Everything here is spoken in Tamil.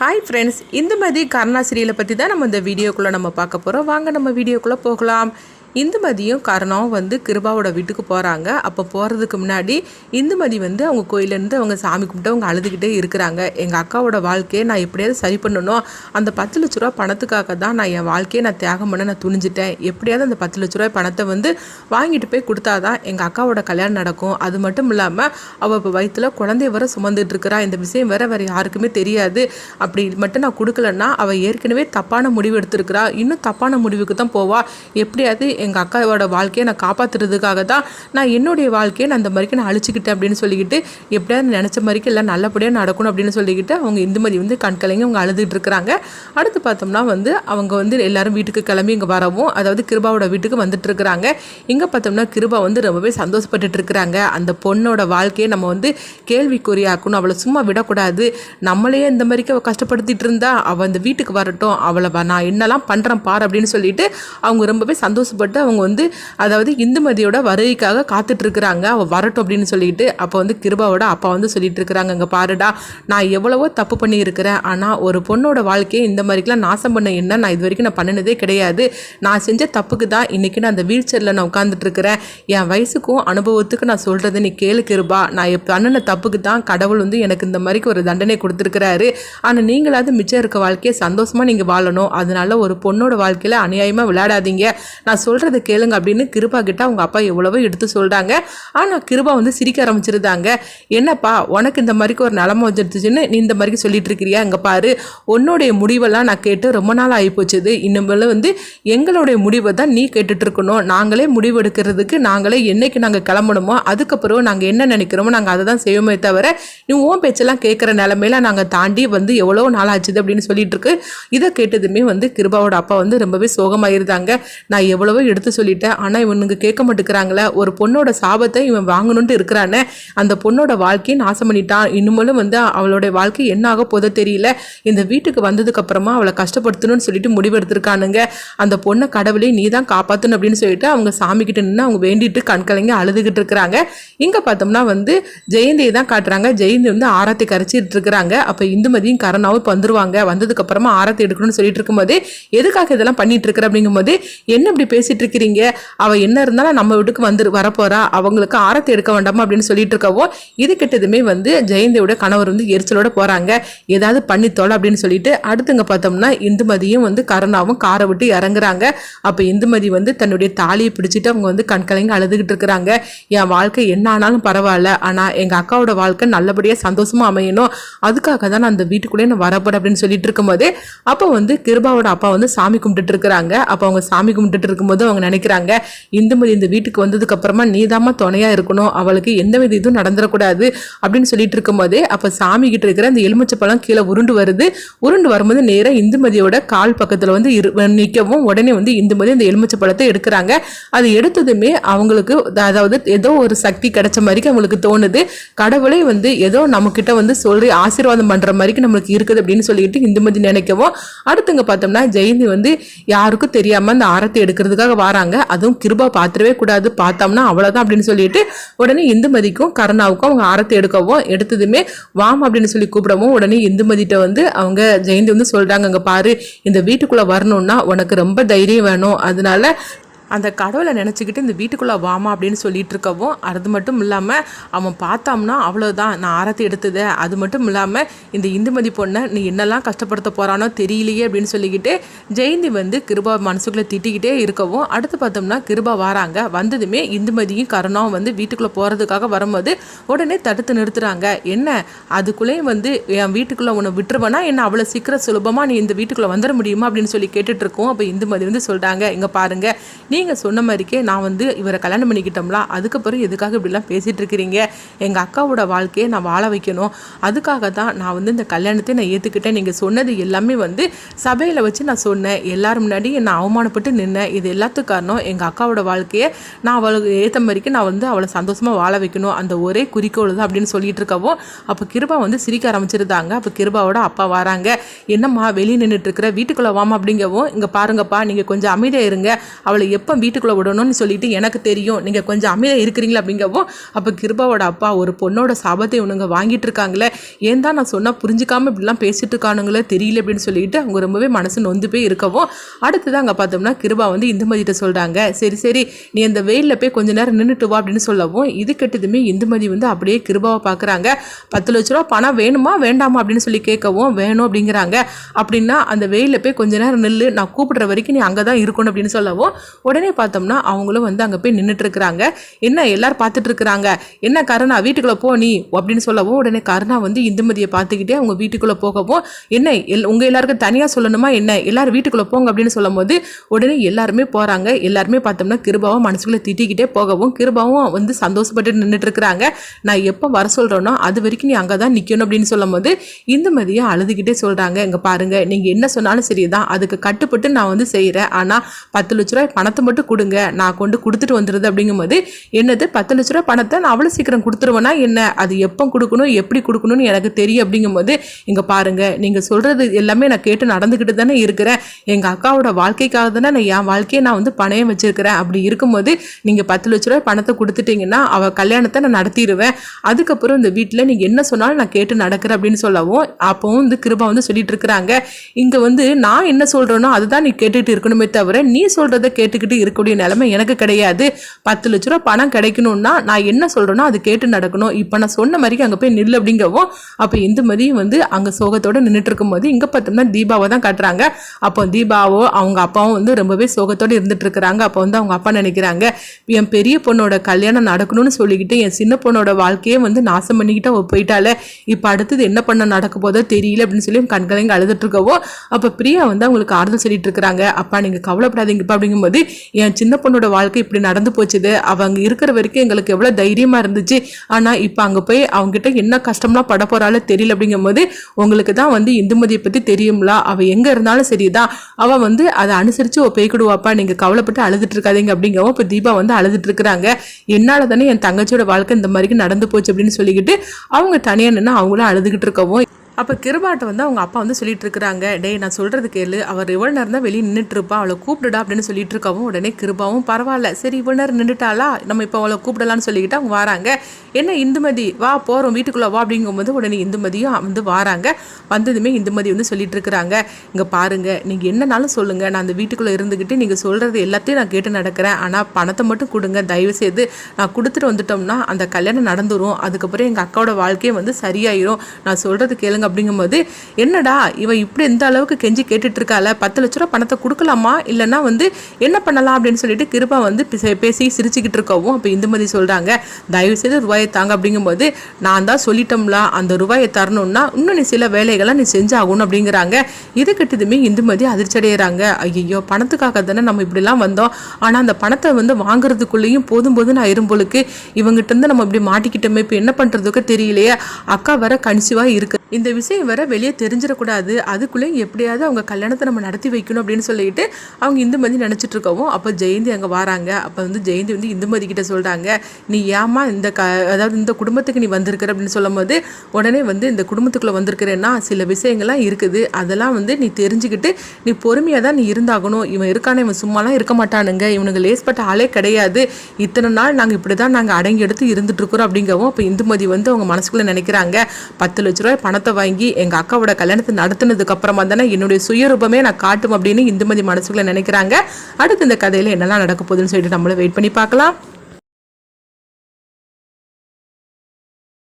ஹாய் ஃப்ரெண்ட்ஸ் இந்த மாதிரி கருணா சீரியலை பற்றி தான் நம்ம இந்த வீடியோக்குள்ளே நம்ம பார்க்க போகிறோம் வாங்க நம்ம வீடியோக்குள்ளே போகலாம். இந்துமதியும் கருணாவும் வந்து கிருபாவோட வீட்டுக்கு போகிறாங்க அப்போ போகிறதுக்கு முன்னாடி இந்துமதி வந்து அவங்க கோயிலேருந்து அவங்க சாமி கும்பிட்டு அவங்க அழுதுகிட்டே இருக்கிறாங்க. எங்கள் அக்காவோட வாழ்க்கையை நான் எப்படியாவது சரி பண்ணணும். அந்த பத்து லட்ச ரூபா பணத்துக்காக தான் நான் என் வாழ்க்கையை நான் தியாகம் பண்ண நான் துணிஞ்சிட்டேன். எப்படியாவது அந்த பத்து லட்ச ரூபாய் பணத்தை வந்து வாங்கிட்டு போய் கொடுத்தா தான் எங்கள் அக்காவோட கல்யாணம் நடக்கும். அது மட்டும் இல்லாமல் அவள் இப்போ வயிற்றுல குழந்தைய வர சுமந்துட்டு இருக்கிறா. இந்த விஷயம் வேற வேறு யாருக்குமே தெரியாது. அப்படி மட்டும் நான் கொடுக்கலன்னா அவள் ஏற்கனவே தப்பான முடிவு எடுத்திருக்கிறா. இன்னும் தப்பான முடிவுக்கு தான் போவா. எப்படியாவது எங்கள் அக்காவோட வாழ்க்கையை நான் காப்பாற்றுறதுக்காக தான் நான் என்னுடைய வாழ்க்கையை நான் அந்த மாதிரிக்கு நான் அழிச்சிக்கிட்டேன் அப்படின்னு சொல்லிக்கிட்டு எப்படியாவது நினச்ச மாதிரிக்கு எல்லாம் நல்லபடியாக நடக்கணும் அப்படின்னு சொல்லிக்கிட்டு அவங்க இந்துமதி வந்து கண்கலைங்க அவங்க அழுதுகிட்டு இருக்கிறாங்க. அடுத்து பார்த்தோம்னா வந்து அவங்க வந்து எல்லாரும் வீட்டுக்கு கிளம்பி இங்கே வரவும் அதாவது கிருபாவோட வீட்டுக்கு வந்துட்டு இருக்கிறாங்க. இங்கே பார்த்தோம்னா கிருபா வந்து ரொம்பவே சந்தோஷப்பட்டுட்டு இருக்கிறாங்க. அந்த பொண்ணோட வாழ்க்கையை நம்ம வந்து கேள்விக்குறியாக்கணும். அவளை சும்மா விடக்கூடாது. நம்மளையே இந்த மாதிரிக்கு அவள் கஷ்டப்படுத்திட்டு இருந்தா அவள் அந்த வீட்டுக்கு வரட்டும். அவளை நான் என்னெல்லாம் பண்ணுறேன் பார் அப்படின்னு சொல்லிட்டு அவங்க ரொம்பவே சந்தோஷப்பட்டு அவங்க வந்து அதாவது இந்துமதியோட வருகைக்காக காத்துட்டு இருக்கிறாங்க அவள் வரட்டும் அப்படின்னு சொல்லிட்டு அப்போ வந்து கிருபாவோட அப்பா வந்து சொல்லிட்டு இருக்கிறாங்க அங்கே பாருடா நான் எவ்வளவோ தப்பு பண்ணியிருக்கிறேன். ஆனால் ஒரு பொண்ணோட வாழ்க்கையை இந்த மாதிரிக்கெலாம் நாசம் பண்ண என்ன? நான் இது வரைக்கும் நான் பண்ணினதே கிடையாது. நான் செஞ்ச தப்புக்கு தான் இன்றைக்கி நான் அந்த வீல் சேரில் நான் உட்காந்துட்டு இருக்கிறேன் என் வயசுக்கும் அனுபவத்துக்கு நான் சொல்கிறது நீ கேளு கிருபா. நான் இப்போ பண்ணின தப்புக்கு தான் கடவுள் வந்து எனக்கு இந்த மாதிரிக்கு ஒரு தண்டனை கொடுத்துருக்கிறாரு. ஆனால் நீங்களாவது மிச்சம் இருக்க வாழ்க்கையை சந்தோஷமாக நீங்கள் வாழணும். அதனால ஒரு பொண்ணோட வாழ்க்கையில் அநியாயமாக விளையாடாதீங்க. நான் சொல்கிறத கேளுங்க அப்படின்னு கிருபா கிட்ட அவங்க அப்பா எவ்வளவோ எடுத்து சொல்கிறாங்க ஆனால் கிருபா வந்து சிரிக்க ஆரம்பிச்சிருந்தாங்க. என்னப்பா உனக்கு இந்த மாதிரிக்கு ஒரு நிலமை வந்துருச்சுன்னு நீ இந்த மாதிரிக்கு சொல்லிட்டு இருக்கிறியா? இங்கே பாரு உன்னுடைய முடிவெல்லாம் நான் கேட்டு ரொம்ப நாள் ஆகிப்போச்சுது இனிமேல் வந்து எங்களுடைய முடிவை தான் நீ கேட்டுட்டு இருக்கணும். நாங்களே முடிவு எடுக்கிறதுக்கு நாங்களே என்னைக்கு நாங்கள் கிளம்பணுமோ அதுக்கப்புறம் நாங்கள் என்ன நினைக்கிறோமோ நாங்கள் அதை தான் செய்வோமே தவிர நீ உன் பேச்செல்லாம் கேட்குற நிலமையில நாங்கள் தாண்டி வந்து எவ்வளோ நாள் ஆச்சுது அப்படின்னு சொல்லிட்டு இருக்கு. இதை கேட்டதுமே வந்து கிருபாவோட அப்பா வந்து ரொம்பவே சோகமாயிருந்தாங்க. நான் எவ்வளவோ எடுத்து சொல்லிட்டேன். ஆனால் இவனுங்க கேட்க மாட்டேங்கிறாங்களே ஒரு பொண்ணோட சாபத்தை இவன் வாங்கணுன்ட்டு இருக்கிறானே அந்த பொண்ணோட வாழ்க்கையை நாசம் பண்ணிட்டான். இன்னுமேலும் வந்து அவளுடைய வாழ்க்கை என்ன ஆக போதோ தெரியல. இந்த வீட்டுக்கு வந்ததுக்கு அப்புறமா அவளை கஷ்டப்படுத்தணும்னு சொல்லிட்டு முடிவெடுத்திருக்கானுங்க. அந்த பொண்ணை கடவுளே நீ தான் காப்பாற்றணும் அப்படின்னு சொல்லிட்டு அவங்க சாமி கிட்ட நின்று அவங்க வேண்டிட்டு கண்கலைங்க அழுதுகிட்டு இருக்கிறாங்க. இங்கே பார்த்தோம்னா வந்து ஜெயந்தியை தான் காட்டுறாங்க. ஜெயந்தி வந்து ஆரத்தி கரைச்சிட்டு இருக்கிறாங்க. அப்போ இந்துமதியும் கரணாவும் இப்போ வந்துருவாங்க. வந்ததுக்கு அப்புறமா ஆரத்தி எடுக்கணும்னு சொல்லிட்டு இருக்கும்போது எதுக்காக இதெல்லாம் பண்ணிட்டு இருக்கிற அப்படிங்கும்போது என்ன இப்படி பேசிட்டு இருக்கிறீங்க அவ என்ன இருந்தாலும் நம்ம வீட்டுக்கு வந்து வரப்போறா. அவங்களுக்கு ஆரத்தி எடுக்க வேண்டாமா அப்படின்னு சொல்லிட்டு இருக்கவோ இது கிட்டதுமே வந்து ஜெயந்தியோட கணவர் வந்து எரிச்சலோட போறாங்க. ஏதாவது பண்ணி அப்படின்னு சொல்லிட்டு அடுத்துங்க பார்த்தோம்னா இந்துமதியும் வந்து கருணாவும் காரை விட்டு இறங்குறாங்க. அப்போ இந்துமதி வந்து தன்னுடைய தாலியை பிடிச்சிட்டு அவங்க வந்து கண்கலைங்க அழுதுகிட்டு இருக்கிறாங்க. என் வாழ்க்கை என்ன ஆனாலும் பரவாயில்ல. ஆனால் எங்கள் அக்காவோட வாழ்க்கை நல்லபடியாக சந்தோஷமா அமையணும். அதுக்காக தான் நான் அந்த வீட்டுக்குள்ளே நான் வரப்பட அப்படின்னு சொல்லிட்டு இருக்கும்போது அப்போ வந்து கிருபாவோட அப்பா வந்து சாமி கும்பிட்டுட்டு இருக்கிறாங்க. அப்போ அவங்க சாமி கும்பிட்டுட்டு இருக்கும்போது அவங்க நினைக்கிறாங்க. இந்துமதி இந்த வீட்டுக்கு வந்ததுக்கு அப்புறமா நீதாம்மா துணையா இருக்கணும். அவளுக்கு எந்த வித இதுவும் நடந்துடக்கூடாது அப்படின்னு சொல்லிட்டு இருக்கும்போதே அப்போ சாமி கிட்ட இருக்கிற அந்த எலுமிச்சை பழம் கீழே உருண்டு வருது. உருண்டு வரும்போது நேராக இந்துமதியோட கால் பக்கத்தில் வந்து இரு நிற்கவும் உடனே வந்து இந்துமதி அந்த எலுமிச்சை பழத்தை எடுக்கிறாங்க. அது எடுத்ததுமே அவங்களுக்கு அதாவது ஏதோ ஒரு சக்தி கிடைச்ச மாதிரி அவங்களுக்கு தோணுது. கடவுளே வந்து ஏதோ நம்ம கிட்ட வந்து சொல்லி ஆசீர்வாதம் பண்ற மாதிரி நம்மளுக்கு இருக்குது அப்படின்னு சொல்லிட்டு இந்துமதி நினைக்கவும் அடுத்துங்க பார்த்தோம்னா ஜெயந்தி வந்து யாருக்கும் தெரியாம அந்த ஆரத்தை எடுக்கிறதுக்காக வராங்க. அதுவும் கிருபா பார்த்துடவே கூடாது. பார்த்தோம்னா அவ்வளோதான் அப்படின்னு சொல்லிட்டு உடனே இந்துமதிக்கும் கருணாவுக்கும் அவங்க ஆரத்தை எடுக்கவும் எடுத்ததுமே வாம் அப்படின்னு சொல்லி கூப்பிடவும் உடனே இந்துமதிட்ட வந்து அவங்க ஜெயந்தி வந்து சொல்கிறாங்க அங்கே பாரு இந்த வீட்டுக்குள்ளே வரணும்னா உனக்கு ரொம்ப தைரியம் வேணும். அதனால அந்த கடவுளை நினச்சிக்கிட்டு இந்த வீட்டுக்குள்ளே வாமா அப்படின்னு சொல்லிட்டு இருக்கவும் அது மட்டும் இல்லாமல் அவன் பார்த்தோம்னா அவ்வளோதான் நான் ஆரத்தி எடுத்தது. அது மட்டும் இல்லாமல் இந்த இந்துமதி பொண்ணை நீ என்னெல்லாம் கஷ்டப்படுத்த போகிறானோ தெரியலையே அப்படின்னு சொல்லிக்கிட்டு ஜெயந்தி வந்து கிருபா மனசுக்குள்ளே திட்டிக்கிட்டே இருக்கவும் அடுத்து பார்த்தோம்னா கிருபா வராங்க. வந்ததுமே இந்துமதியும் கருணாவும் வந்து வீட்டுக்குள்ளே போகிறதுக்காக வரும்போது உடனே தடுத்து நிறுத்துறாங்க. என்ன? அதுக்குள்ளேயும் வந்து என் வீட்டுக்குள்ளே உன்னை விட்டுருவேனா? என்ன அவ்வளோ சீக்கிரம் சுலபமாக நீ இந்த வீட்டுக்குள்ளே வந்துட முடியுமா அப்படின்னு சொல்லி கேட்டுட்ருக்கோம் அப்போ இந்துமதி வந்து சொல்கிறாங்க இங்கே பாருங்கள் நீ நீங்கள் சொன்ன மாதிரிக்கே நான் வந்து இவரை கல்யாணம் பண்ணிக்கிட்டோம்ல அதுக்கப்புறம் எதுக்காக இப்படிலாம் பேசிகிட்டு இருக்கிறீங்க? எங்கள் அக்காவோட வாழ்க்கையை நான் வாழ வைக்கணும். அதுக்காக தான் நான் வந்து இந்த கல்யாணத்தை நான் ஏற்றுக்கிட்டேன் நீங்கள் சொன்னது எல்லாமே வந்து சபையில் வச்சு நான் சொன்னேன். எல்லாரும் முன்னாடி நான் அவமானப்பட்டு நின்னேன். இது எல்லாத்துக்கும் காரணம் எங்கள் அக்காவோட வாழ்க்கையை நான் அவளுக்கு ஏற்ற மாதிரிக்கு நான் வந்து அவளை சந்தோஷமாக வாழ வைக்கணும். அந்த ஒரே குறிக்கோள் தான் அப்படின்னு சொல்லிட்டு இருக்கவும் அப்போ கிருபா வந்து சிரிக்க ஆரம்பிச்சிருந்தாங்க. அப்போ கிருபாவோட அப்பா வராங்க. என்னம்மா வெளியே நின்றுட்டு இருக்கிற? வீட்டுக்குள்ளே வாமா அப்படிங்கவும் இங்கே பாருங்கப்பா நீங்கள் கொஞ்சம் அமைதியாக இருங்க. அவளை எப்போ எப்போ வீட்டுக்குள்ளே விடணும்னு சொல்லிட்டு எனக்கு தெரியும். நீங்கள் கொஞ்சம் அமைதியாக இருக்கிறீங்களா அப்படிங்கவும் அப்போ கிருபாவோட அப்பா ஒரு பொண்ணோட சாபத்தை இவனுங்க வாங்கிட்டு இருக்காங்களே. ஏன் தான் நான் சொன்னால் புரிஞ்சுக்காமல் இப்படிலாம் பேசிட்டு இருக்கானுங்களே தெரியல அப்படின்னு சொல்லிட்டு அவங்க ரொம்பவே மனசு நொந்து போய் இருக்கவும் அடுத்தது அங்கே பார்த்தோம்னா கிருபா வந்து இந்துமதிட்ட சொல்கிறாங்க சரி சரி நீ அந்த வெயிலில் போய் கொஞ்ச நேரம் நின்றுட்டு வா அப்படின்னு சொல்லவும் இது கெட்டதுமே இந்துமதி வந்து அப்படியே கிருபாவை பார்க்குறாங்க பத்து லட்ச ரூபா பணம் வேணுமா வேண்டாமா அப்படின்னு சொல்லி கேட்கவும் வேணும் அப்படிங்கிறாங்க. அப்படின்னா அந்த வெயிலில் போய் கொஞ்ச நேரம் நில்லு நான் கூப்பிடுற வரைக்கும் நீ அங்கே தான் இருக்கணும் அப்படின்னு சொல்லவும் உடனே பார்த்தோம்னா அவங்களும் வந்து அங்கே போய் நின்றுட்டு இருக்கிறாங்க என்ன எல்லாரும் பார்த்துட்டு இருக்கிறாங்க என்ன கருணா வீட்டுக்குள்ளே போ நீ அப்படின்னு சொல்லவும் உடனே கருணா வந்து இந்துமதியை பார்த்துக்கிட்டே அவங்க வீட்டுக்குள்ளே போகவும் என்ன எல் உங்கள் எல்லாருக்கும் தனியாக சொல்லணுமா என்ன? எல்லாரும் வீட்டுக்குள்ளே போங்க அப்படின்னு சொல்லும் போது உடனே எல்லாருமே போகிறாங்க எல்லாருமே பார்த்தோம்னா கிருபாவும் மனசுக்குள்ளே திட்டிக்கிட்டே போகவும் கிருபாவும் வந்து சந்தோஷப்பட்டு நின்றுட்டு இருக்கிறாங்க நான் எப்போ வர சொல்கிறேனோ அது வரைக்கும் நீ அங்கே தான் நிற்கணும் அப்படின்னு சொல்லும் போது இந்துமதியை அழுதுகிட்டே சொல்கிறாங்க இங்கே பாருங்க நீங்கள் என்ன சொன்னாலும் சரி தான் அதுக்கு கட்டுப்பட்டு நான் வந்து செய்கிறேன் ஆனால் பத்து லட்ச ரூபாய் பணத்தை மட்டும் கொடுங்க. நான் கொண்டு கொடுத்துட்டு வந்துடுது அப்படிங்கும்போது என்னது? பத்து லட்ச ரூபா பணத்தை நான் அவ்வளோ சீக்கிரம் கொடுத்துருவேன்னா என்ன? அது எப்போ கொடுக்கணும்? எப்படி கொடுக்கணும்னு எனக்கு தெரியும் அப்படிங்கும்போது இங்கே பாருங்க நீங்கள் சொல்கிறது எல்லாமே நான் கேட்டு நடந்துக்கிட்டு தானே இருக்கிறேன். எங்கள் அக்காவோட வாழ்க்கைக்காக தானே நான் என் வாழ்க்கையை நான் வந்து பணையம் வச்சிருக்கிறேன். அப்படி இருக்கும்போது நீங்கள் பத்து லட்ச ரூபாய் பணத்தை கொடுத்துட்டீங்கன்னா அவள் கல்யாணத்தை நான் நடத்திடுவேன். அதுக்கப்புறம் இந்த வீட்டில் நீங்கள் என்ன சொன்னாலும் நான் கேட்டு நடக்கிறேன் அப்படின்னு சொல்லவும் அப்போவும் வந்து கிருபா வந்து சொல்லிட்டு இருக்கிறாங்க. இங்கே வந்து நான் என்ன சொல்கிறேனோ அதுதான் நீ கேட்டுக்கிட்டு இருக்கணுமே தவிர நீ சொல்கிறத கேட்டுக்கிட்டு இருக்கக்கூடிய நிலைமை எனக்கு கிடையாது. பத்து லட்ச ரூபா பணம் கிடைக்கணும்னா நான் என்ன சொல்கிறேனோ அது கேட்டு நடக்கணும். இப்போ நான் சொன்ன மாதிரி அங்கே போய் நில்லு அப்படிங்கவும் அப்போ இந்துமதியும் வந்து அங்கே சோகத்தோடு நின்றுட்டு இருக்கும்போது இங்கே பார்த்தோம்னா தீபாவை தான் காட்டுறாங்க. அப்போ தீபாவோ அவங்க அப்பாவும் வந்து ரொம்பவே சோகத்தோடு இருந்துட்டு இருக்கிறாங்க. அப்போ வந்து அவங்க அப்பா நினைக்கிறாங்க என் பெரிய பொண்ணோட கல்யாணம் நடக்கணும்னு சொல்லிக்கிட்டு என் சின்ன பொண்ணோட வாழ்க்கையே வந்து நாசம் பண்ணிக்கிட்டு அவள் போயிட்டாலே இப்போ அடுத்தது என்ன பண்ண நடக்க போதோ தெரியல அப்படின்னு சொல்லி கண்கலங்க அழுதுட்டு இருக்கவோ அப்போ பிரியா வந்து அவங்களுக்கு ஆறுதல் சொல்லிட்டு இருக்கிறாங்க. அப்பா நீங்கள் கவலைப்படாதீங்கப்பா அப்படிங்கும்போது என் சின்ன பொண்ணோட வாழ்க்கை இப்படி நடந்து போச்சுது. அவங்க இருக்கிற வரைக்கும் எங்களுக்கு எவ்வளோ தைரியமாக இருந்துச்சு. ஆனால் இப்போ அங்கே போய் அவங்ககிட்ட என்ன கஷ்டம்லாம் பட போகிறாலும் தெரியல அப்படிங்கும்போது உங்களுக்கு தான் வந்து இந்துமதியை பற்றி தெரியும்ல. அவள் எங்கே இருந்தாலும் சரிதான். அவள் வந்து அதை அனுசரித்து ஓ பேய்க்கிடுவாப்பா நீங்கள் கவலைப்பட்டு அழுதுட்டு இருக்காதீங்க அப்படிங்கவும் இப்போ தீபா வந்து அழுதுட்டு இருக்கிறாங்க. என்னால் தானே என் தங்கச்சியோட வாழ்க்கை இந்த மாதிரி நடந்து போச்சு அப்படின்னு சொல்லிக்கிட்டு அவங்க தனியாக நின்று அவங்களும் அழுதுகிட்டு இருக்கவும் அப்போ கிருபாட்ட வந்து அவங்க அப்பா வந்து சொல்லிட்டு இருக்கிறாங்க டேய் நான் சொல்கிறது கேளு. அவர் இவ்வளோ நேரம் தான் வெளியே நின்றுட்டுருப்பா அவளை கூப்பிடுடா அப்படின்னு சொல்லிட்டு இருக்கவும் உடனே கிருபாவும் பரவாயில்ல. சரி இவ்வளோ நேரம் நின்றுட்டாளா நம்ம இப்போ அவளை கூப்பிடலான்னு சொல்லிக்கிட்டு அவங்க வராங்க. என்ன இந்துமதி? வா போகிறோம் வீட்டுக்குள்ளே வா அப்படிங்கும்போது உடனே இந்துமதியும் வந்து வராங்க. வந்ததுமே இந்துமதி வந்து சொல்லிட்டு இருக்கிறாங்க இங்கே பாருங்க. நீங்கள் என்னனாலும் சொல்லுங்கள் நான் அந்த வீட்டுக்குள்ளே இருந்துக்கிட்டு நீங்கள் சொல்கிறது எல்லாத்தையும் நான் கேட்டு நடக்கிறேன். ஆனால் பணத்தை மட்டும் கொடுங்க. தயவு செய்து நான் கொடுத்துட்டு வந்துட்டோம்னா அந்த கல்யாணம் நடந்துடும் அதுக்கப்புறம் எங்கள் அக்காவோட வாழ்க்கையே வந்து சரியாயிரும். நான் சொல்கிறது கேளுங்க அப்படிங்கும்போது என்னடா இவ இப்படி இந்த அளவுக்கு கெஞ்சி கேட்டுட்டு இருக்கால பத்து லட்ச ரூபா பணத்தை கொடுக்கலாமா? இல்லைன்னா வந்து என்ன பண்ணலாம்? அப்படின்னு சொல்லிட்டு கிருபா வந்து பேச- பேசி சிரிச்சுக்கிட்டு இருக்கவும் அப்போ இந்துமதி சொல்கிறாங்க தயவு செய்து ரூபாயை தாங்க. அப்படிங்கும்போது நான் தான் சொல்லிட்டோம்ல அந்த ரூபாயை தரணும்னா இன்னும் நீ சில வேலைகளை நீ செஞ்சாகணும். அப்படிங்கிறாங்க. இது கிட்டதுமே இந்துமதி அதிர்ச்சி அடைகிறாங்க ஐயோ பணத்துக்காக தானே நம்ம இப்படிலாம் வந்தோம். ஆனால் அந்த பணத்தை வந்து வாங்குறதுக்குள்ளேயும் போதும் போதும் நான் இரும்பொழுக்கு இவங்கிட்ட இருந்து நம்ம இப்படி மாட்டிக்கிட்டோமே இப்போ என்ன பண்ணுறதுக்கு தெரியலையே. அக்கா வர கன்சிவாக இருக்கு. இந்த விஷயம் வர வெளியே தெரிஞ்சிடக்கூடாது. அதுக்குள்ளேயும் எப்படியாவது அவங்க கல்யாணத்தை நம்ம நடத்தி வைக்கணும் அப்படின்னு சொல்லிட்டு அவங்க இந்துமதி நினச்சிட்டு இருக்கவும் அப்போ ஜெயந்தி அங்கே வராங்க. அப்போ வந்து ஜெயந்தி வந்து இந்துமதி கிட்ட சொல்கிறாங்க நீ ஏமா இந்த க அதாவது இந்த குடும்பத்துக்கு நீ வந்திருக்கிற? அப்படின்னு சொல்லும்போது உடனே வந்து இந்த குடும்பத்துக்குள்ளே வந்திருக்கிறேன்னா சில விஷயங்கள்லாம் இருக்குது. அதெல்லாம் வந்து நீ தெரிஞ்சுக்கிட்டு நீ பொறுமையாக தான் நீ இருந்தாகணும். இவன் இருக்கானே? இவன் சும்மாலாம் இருக்க மாட்டானுங்க. இவனுக்கு லேஸ்பட்ட ஆளே கிடையாது. இத்தனை நாள் நாங்கள் இப்படி தான் நாங்கள் அடங்கி எடுத்து இருந்துட்டு இருக்கிறோம் அப்படிங்கவும் அப்போ இந்துமதி வந்து அவங்க மனசுக்குள்ளே நினைக்கிறாங்க. பத்து லட்ச ரூபாய் பணம் பணத்தை வாங்கி எங்கள் அக்காவோட கல்யாணத்தை நடத்துனதுக்கு அப்புறமா தானே என்னுடைய சுயரூபமே நான் காட்டும் அப்படின்னு இந்துமதி மனசுக்குள்ளே நினைக்கிறாங்க. அடுத்து இந்த கதையில் என்னெல்லாம் நடக்க போகுதுன்னு சொல்லிட்டு நம்மளும் வெயிட் பண்ணி பார்க்கலாம்.